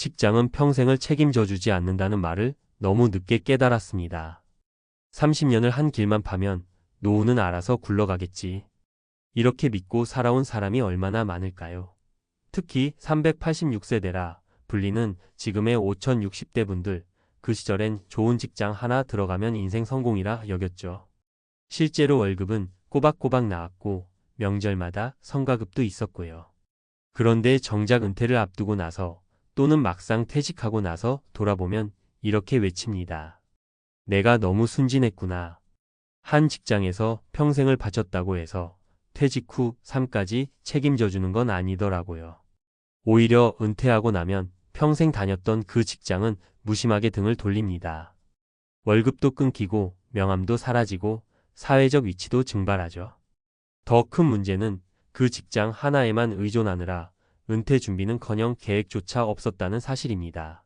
직장은 평생을 책임져 주지 않는다는 말을 너무 늦게 깨달았습니다. 30년을 한 길만 파면 노후는 알아서 굴러가겠지. 이렇게 믿고 살아온 사람이 얼마나 많을까요? 특히 386세대라 불리는 지금의 5060대 분들, 그 시절엔 좋은 직장 하나 들어가면 인생 성공이라 여겼죠. 실제로 월급은 꼬박꼬박 나왔고 명절마다 성과급도 있었고요. 그런데 정작 은퇴를 앞두고 나서 또는 막상 퇴직하고 나서 돌아보면 이렇게 외칩니다. 내가 너무 순진했구나. 한 직장에서 평생을 바쳤다고 해서 퇴직 후 삶까지 책임져 주는 건 아니더라고요. 오히려 은퇴하고 나면 평생 다녔던 그 직장은 무심하게 등을 돌립니다. 월급도 끊기고 명함도 사라지고 사회적 위치도 증발하죠. 더 큰 문제는 그 직장 하나에만 의존하느라 은퇴 준비는커녕 계획조차 없었다는 사실입니다.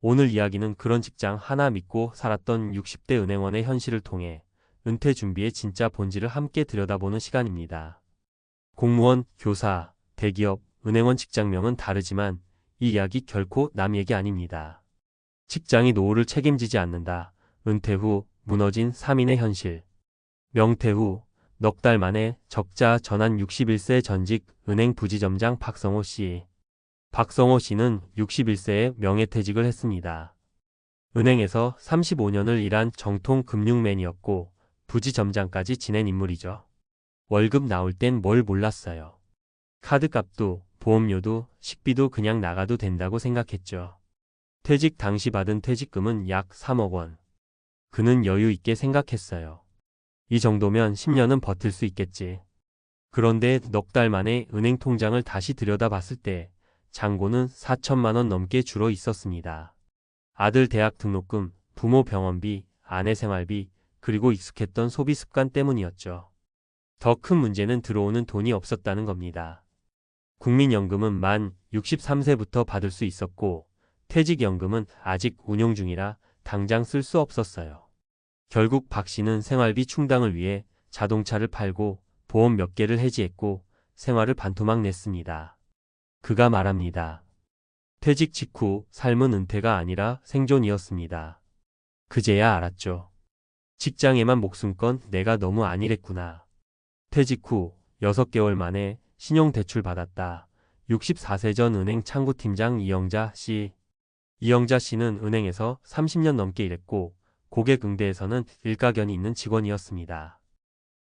오늘 이야기는 그런 직장 하나 믿고 살았던 60대 은행원의 현실을 통해 은퇴 준비의 진짜 본질을 함께 들여다보는 시간입니다. 공무원, 교사, 대기업, 은행원 직장명은 다르지만 이 이야기 결코 남 얘기 아닙니다. 직장이 노후를 책임지지 않는다. 은퇴 후 무너진 3인의 현실. 명퇴 후 넉 달 만에 적자 전환 61세 전직 은행 부지점장 박성호 씨. 박성호 씨는 61세에 명예퇴직을 했습니다. 은행에서 35년을 일한 정통 금융맨이었고 부지점장까지 지낸 인물이죠. 월급 나올 땐 뭘 몰랐어요. 카드값도 보험료도 식비도 그냥 나가도 된다고 생각했죠. 퇴직 당시 받은 퇴직금은 약 3억 원. 그는 여유 있게 생각했어요. 이 정도면 10년은 버틸 수 있겠지. 그런데 넉 달 만에 은행 통장을 다시 들여다봤을 때 잔고는 4천만 원 넘게 줄어 있었습니다. 아들 대학 등록금, 부모 병원비, 아내 생활비, 그리고 익숙했던 소비 습관 때문이었죠. 더 큰 문제는 들어오는 돈이 없었다는 겁니다. 국민연금은 만 63세부터 받을 수 있었고 퇴직연금은 아직 운용 중이라 당장 쓸 수 없었어요. 결국 박 씨는 생활비 충당을 위해 자동차를 팔고 보험 몇 개를 해지했고 생활을 반토막 냈습니다. 그가 말합니다. 퇴직 직후 삶은 은퇴가 아니라 생존이었습니다. 그제야 알았죠. 직장에만 목숨 건 내가 너무 안일했구나. 퇴직 후 6개월 만에 신용대출 받았다. 64세 전 은행 창구팀장 이영자 씨. 이영자 씨는 은행에서 30년 넘게 일했고 고객 응대에서는 일가견이 있는 직원이었습니다.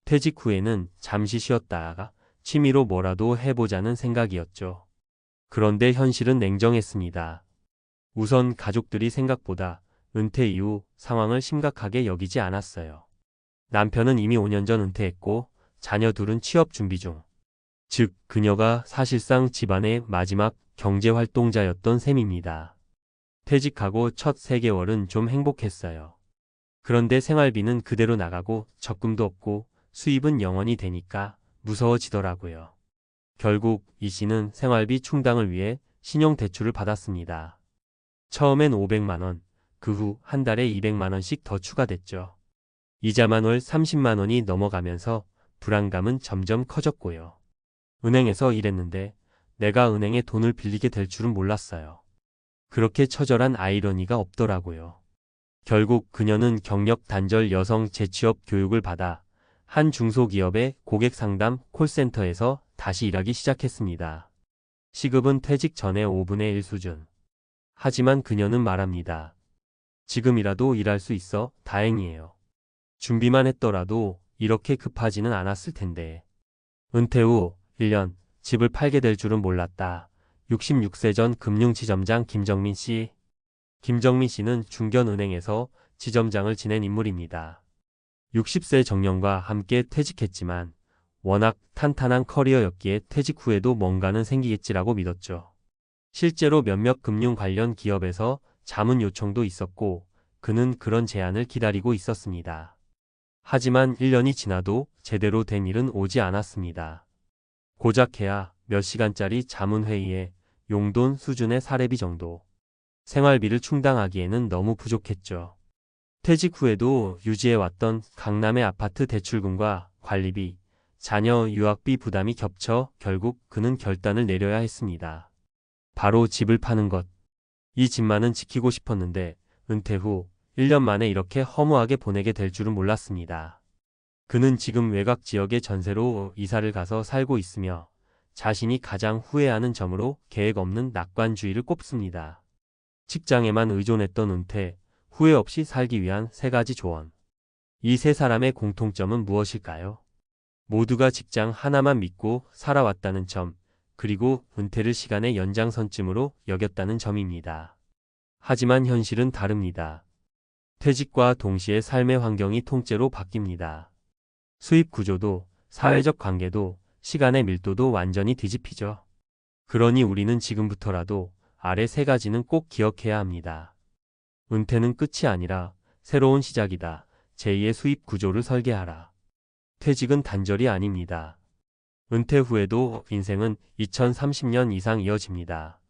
퇴직 후에는 잠시 쉬었다가 취미로 뭐라도 해보자는 생각이었죠. 그런데 현실은 냉정했습니다. 우선 가족들이 생각보다 은퇴 이후 상황을 심각하게 여기지 않았어요. 남편은 이미 5년 전 은퇴했고 자녀 둘은 취업 준비 중. 즉, 그녀가 사실상 집안의 마지막 경제활동자였던 셈입니다. 퇴직하고 첫 3개월은 좀 행복했어요. 그런데 생활비는 그대로 나가고 적금도 없고 수입은 영원히 되니까 무서워지더라고요. 결국 이 씨는 생활비 충당을 위해 신용대출을 받았습니다. 처음엔 500만원, 그 후 한 달에 200만원씩 더 추가됐죠. 이자만 월 30만원이 넘어가면서 불안감은 점점 커졌고요. 은행에서 일했는데 내가 은행에 돈을 빌리게 될 줄은 몰랐어요. 그렇게 처절한 아이러니가 없더라고요. 결국 그녀는 경력 단절 여성 재취업 교육을 받아 한 중소기업의 고객 상담 콜센터에서 다시 일하기 시작했습니다. 시급은 퇴직 전의 5분의 1 수준. 하지만 그녀는 말합니다. 지금이라도 일할 수 있어 다행이에요. 준비만 했더라도 이렇게 급하지는 않았을 텐데. 은퇴 후 1년 집을 팔게 될 줄은 몰랐다. 66세 전 금융지점장 김정민 씨. 김정민 씨는 중견은행에서 지점장을 지낸 인물입니다. 60세 정년과 함께 퇴직했지만 워낙 탄탄한 커리어였기에 퇴직 후에도 뭔가는 생기겠지라고 믿었죠. 실제로 몇몇 금융 관련 기업에서 자문 요청도 있었고 그는 그런 제안을 기다리고 있었습니다. 하지만 1년이 지나도 제대로 된 일은 오지 않았습니다. 고작 해야 몇 시간짜리 자문회의에 용돈 수준의 사례비 정도. 생활비를 충당하기에는 너무 부족했죠. 퇴직 후에도 유지해왔던 강남의 아파트 대출금과 관리비, 자녀 유학비 부담이 겹쳐 결국 그는 결단을 내려야 했습니다. 바로 집을 파는 것. 이 집만은 지키고 싶었는데 은퇴 후 1년 만에 이렇게 허무하게 보내게 될 줄은 몰랐습니다. 그는 지금 외곽 지역에 전세로 이사를 가서 살고 있으며 자신이 가장 후회하는 점으로 계획 없는 낙관주의를 꼽습니다. 직장에만 의존했던 은퇴, 후회 없이 살기 위한 세 가지 조언. 이 세 사람의 공통점은 무엇일까요? 모두가 직장 하나만 믿고 살아왔다는 점, 그리고 은퇴를 시간의 연장선쯤으로 여겼다는 점입니다. 하지만 현실은 다릅니다. 퇴직과 동시에 삶의 환경이 통째로 바뀝니다. 수입 구조도, 사회적 관계도, 시간의 밀도도 완전히 뒤집히죠. 그러니 우리는 지금부터라도 아래 세 가지는 꼭 기억해야 합니다. 은퇴는 끝이 아니라 새로운 시작이다. 제2의 수입 구조를 설계하라. 퇴직은 단절이 아닙니다. 은퇴 후에도 인생은 2030년 이상 이어집니다.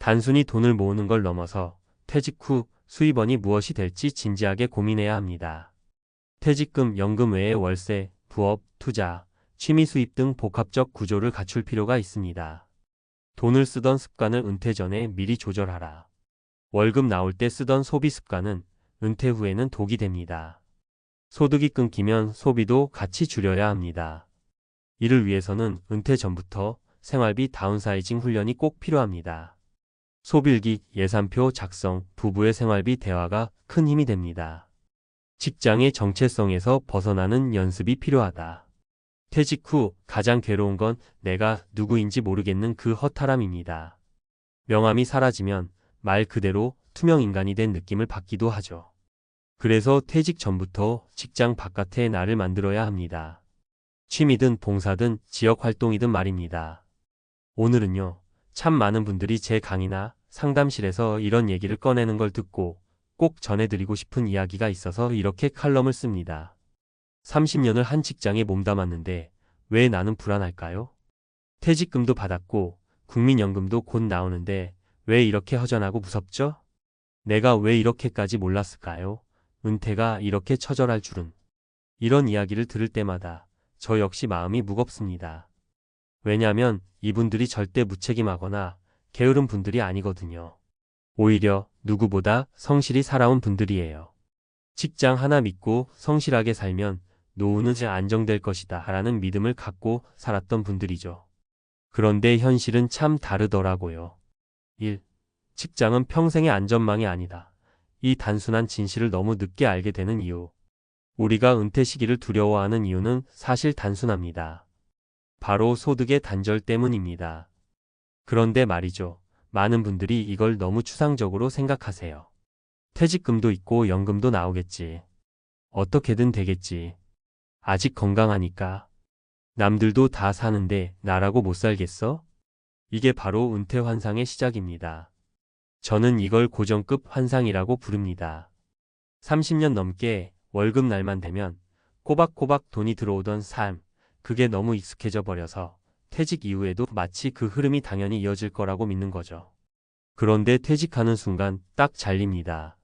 단순히 돈을 모으는 걸 넘어서 퇴직 후 수입원이 무엇이 될지 진지하게 고민해야 합니다. 퇴직금, 연금 외에 월세, 부업, 투자, 취미 수입 등 복합적 구조를 갖출 필요가 있습니다. 돈을 쓰던 습관을 은퇴 전에 미리 조절하라. 월급 나올 때 쓰던 소비 습관은 은퇴 후에는 독이 됩니다. 소득이 끊기면 소비도 같이 줄여야 합니다. 이를 위해서는 은퇴 전부터 생활비 다운사이징 훈련이 꼭 필요합니다. 소빌기, 예산표 작성, 부부의 생활비 대화가 큰 힘이 됩니다. 직장의 정체성에서 벗어나는 연습이 필요하다. 퇴직 후 가장 괴로운 건 내가 누구인지 모르겠는 그 허탈함입니다. 명함이 사라지면 말 그대로 투명 인간이 된 느낌을 받기도 하죠. 그래서 퇴직 전부터 직장 바깥에 나를 만들어야 합니다. 취미든 봉사든 지역 활동이든 말입니다. 오늘은요, 참 많은 분들이 제 강의나 상담실에서 이런 얘기를 꺼내는 걸 듣고 꼭 전해드리고 싶은 이야기가 있어서 이렇게 칼럼을 씁니다. 30년을 한 직장에 몸담았는데 왜 나는 불안할까요? 퇴직금도 받았고 국민연금도 곧 나오는데 왜 이렇게 허전하고 무섭죠? 내가 왜 이렇게까지 몰랐을까요? 은퇴가 이렇게 처절할 줄은. 이런 이야기를 들을 때마다 저 역시 마음이 무겁습니다. 왜냐하면 이분들이 절대 무책임하거나 게으른 분들이 아니거든요. 오히려 누구보다 성실히 살아온 분들이에요. 직장 하나 믿고 성실하게 살면 노후는 안정될 것이다 라는 믿음을 갖고 살았던 분들이죠. 그런데 현실은 참 다르더라고요. 1. 직장은 평생의 안전망이 아니다. 이 단순한 진실을 너무 늦게 알게 되는 이유. 우리가 은퇴 시기를 두려워하는 이유는 사실 단순합니다. 바로 소득의 단절 때문입니다. 그런데 말이죠. 많은 분들이 이걸 너무 추상적으로 생각하세요. 퇴직금도 있고 연금도 나오겠지. 어떻게든 되겠지. 아직 건강하니까. 남들도 다 사는데 나라고 못 살겠어? 이게 바로 은퇴 환상의 시작입니다. 저는 이걸 고정급 환상이라고 부릅니다. 30년 넘게 월급 날만 되면 꼬박꼬박 돈이 들어오던 삶, 그게 너무 익숙해져 버려서 퇴직 이후에도 마치 그 흐름이 당연히 이어질 거라고 믿는 거죠. 그런데 퇴직하는 순간 딱 잘립니다.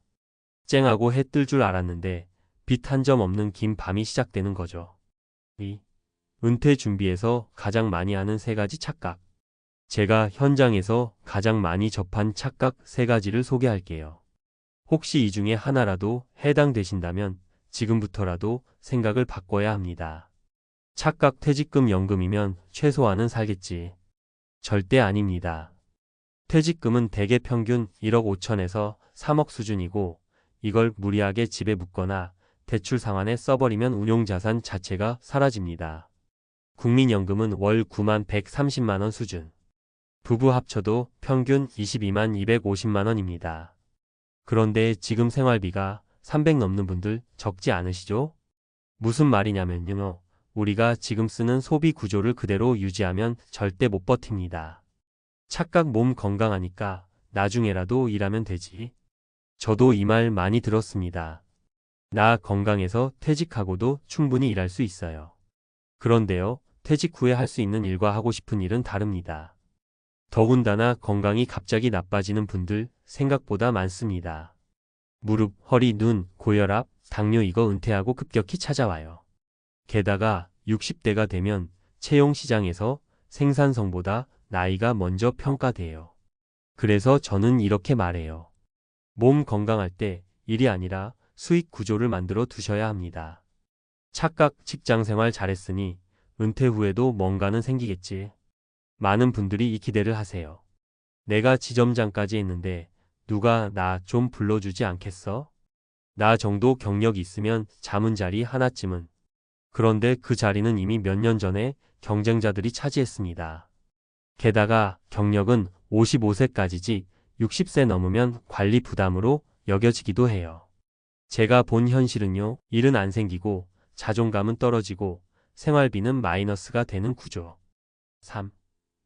쨍하고 해 뜰 줄 알았는데 빛 한 점 없는 긴 밤이 시작되는 거죠. 이 은퇴 준비에서 가장 많이 하는 세 가지 착각. 제가 현장에서 가장 많이 접한 착각 세 가지를 소개할게요. 혹시 이 중에 하나라도 해당되신다면 지금부터라도 생각을 바꿔야 합니다. 착각 퇴직금 연금이면 최소한은 살겠지. 절대 아닙니다. 퇴직금은 대개 평균 1억 5천에서 3억 수준이고 이걸 무리하게 집에 묻거나 대출 상환에 써버리면 운용자산 자체가 사라집니다. 국민연금은 월 9만 130만원 수준. 부부 합쳐도 평균 22만 250만원입니다. 그런데 지금 생활비가 300 넘는 분들 적지 않으시죠? 무슨 말이냐면요. 우리가 지금 쓰는 소비 구조를 그대로 유지하면 절대 못 버팁니다. 착각 몸 건강하니까 나중에라도 일하면 되지. 저도 이 말 많이 들었습니다. 나 건강해서 퇴직하고도 충분히 일할 수 있어요. 그런데요, 퇴직 후에 할 수 있는 일과 하고 싶은 일은 다릅니다. 더군다나 건강이 갑자기 나빠지는 분들 생각보다 많습니다. 무릎, 허리, 눈, 고혈압, 당뇨 이거 은퇴하고 급격히 찾아와요. 게다가 60대가 되면 채용 시장에서 생산성보다 나이가 먼저 평가돼요. 그래서 저는 이렇게 말해요. 몸 건강할 때 일이 아니라 수익 구조를 만들어 두셔야 합니다. 착각 직장 생활 잘했으니 은퇴 후에도 뭔가는 생기겠지. 많은 분들이 이 기대를 하세요. 내가 지점장까지 했는데 누가 나 좀 불러주지 않겠어? 나 정도 경력이 있으면 자문 자리 하나쯤은. 그런데 그 자리는 이미 몇 년 전에 경쟁자들이 차지했습니다. 게다가 경력은 55세까지지 60세 넘으면 관리 부담으로 여겨지기도 해요. 제가 본 현실은요, 일은 안 생기고 자존감은 떨어지고 생활비는 마이너스가 되는 구조. 3.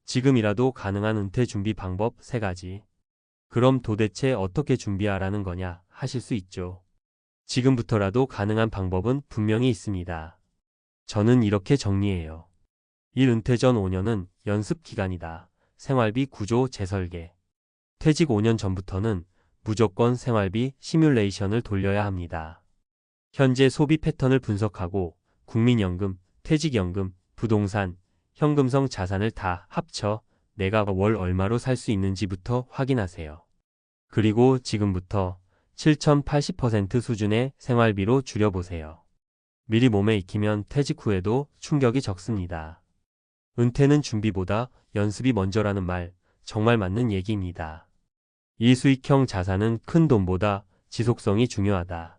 지금이라도 가능한 은퇴 준비 방법 3가지. 그럼 도대체 어떻게 준비하라는 거냐 하실 수 있죠. 지금부터라도 가능한 방법은 분명히 있습니다. 저는 이렇게 정리해요. 1. 은퇴 전 5년은 연습 기간이다. 생활비 구조 재설계. 퇴직 5년 전부터는 무조건 생활비 시뮬레이션을 돌려야 합니다. 현재 소비 패턴을 분석하고 국민연금, 퇴직연금, 부동산, 현금성 자산을 다 합쳐 내가 월 얼마로 살 수 있는지부터 확인하세요. 그리고 지금부터 7,080% 수준의 생활비로 줄여보세요. 미리 몸에 익히면 퇴직 후에도 충격이 적습니다. 은퇴는 준비보다 연습이 먼저라는 말 정말 맞는 얘기입니다. 이 수익형 자산은 큰 돈보다 지속성이 중요하다.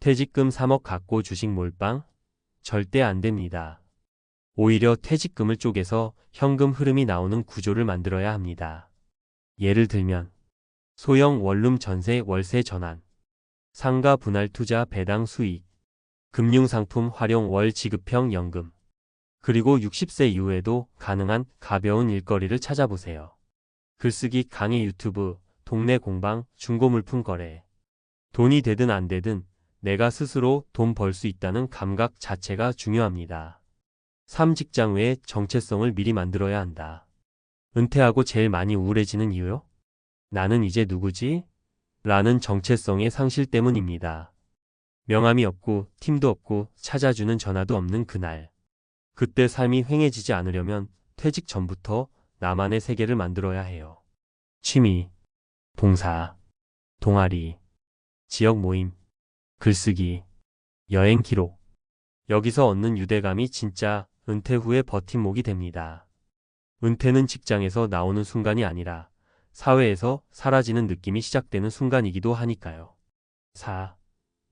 퇴직금 3억 갖고 주식 몰빵? 절대 안 됩니다. 오히려 퇴직금을 쪼개서 현금 흐름이 나오는 구조를 만들어야 합니다. 예를 들면 소형 원룸 전세 월세 전환, 상가 분할 투자 배당 수익, 금융상품 활용 월 지급형 연금, 그리고 60세 이후에도 가능한 가벼운 일거리를 찾아보세요. 글쓰기 강의 유튜브, 동네 공방, 중고 물품 거래. 돈이 되든 안 되든 내가 스스로 돈 벌 수 있다는 감각 자체가 중요합니다. 3. 직장 외에 정체성을 미리 만들어야 한다. 은퇴하고 제일 많이 우울해지는 이유요? 나는 이제 누구지? 라는 정체성의 상실 때문입니다. 명함이 없고 팀도 없고 찾아주는 전화도 없는 그날. 그때 삶이 휑해지지 않으려면 퇴직 전부터 나만의 세계를 만들어야 해요. 취미, 봉사, 동아리, 지역 모임, 글쓰기, 여행 기록. 여기서 얻는 유대감이 진짜 은퇴 후의 버팀목이 됩니다. 은퇴는 직장에서 나오는 순간이 아니라 사회에서 사라지는 느낌이 시작되는 순간이기도 하니까요. 4.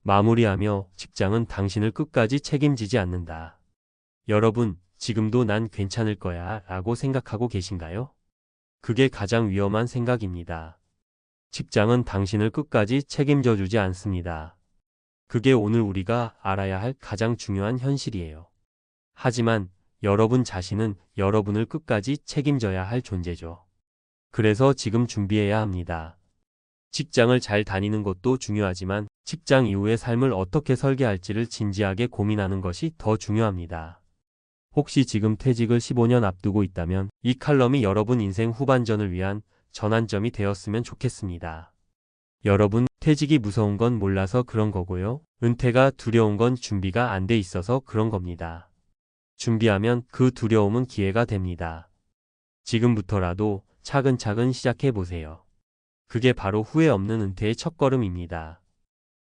마무리하며 직장은 당신을 끝까지 책임지지 않는다. 여러분, 지금도 난 괜찮을 거야 라고 생각하고 계신가요? 그게 가장 위험한 생각입니다. 직장은 당신을 끝까지 책임져 주지 않습니다. 그게 오늘 우리가 알아야 할 가장 중요한 현실이에요. 하지만 여러분 자신은 여러분을 끝까지 책임져야 할 존재죠. 그래서 지금 준비해야 합니다. 직장을 잘 다니는 것도 중요하지만 직장 이후의 삶을 어떻게 설계할지를 진지하게 고민하는 것이 더 중요합니다. 혹시 지금 퇴직을 15년 앞두고 있다면 이 칼럼이 여러분 인생 후반전을 위한 전환점이 되었으면 좋겠습니다. 여러분, 퇴직이 무서운 건 몰라서 그런 거고요. 은퇴가 두려운 건 준비가 안 돼 있어서 그런 겁니다. 준비하면 그 두려움은 기회가 됩니다. 지금부터라도 차근차근 시작해 보세요. 그게 바로 후회 없는 은퇴의 첫걸음입니다.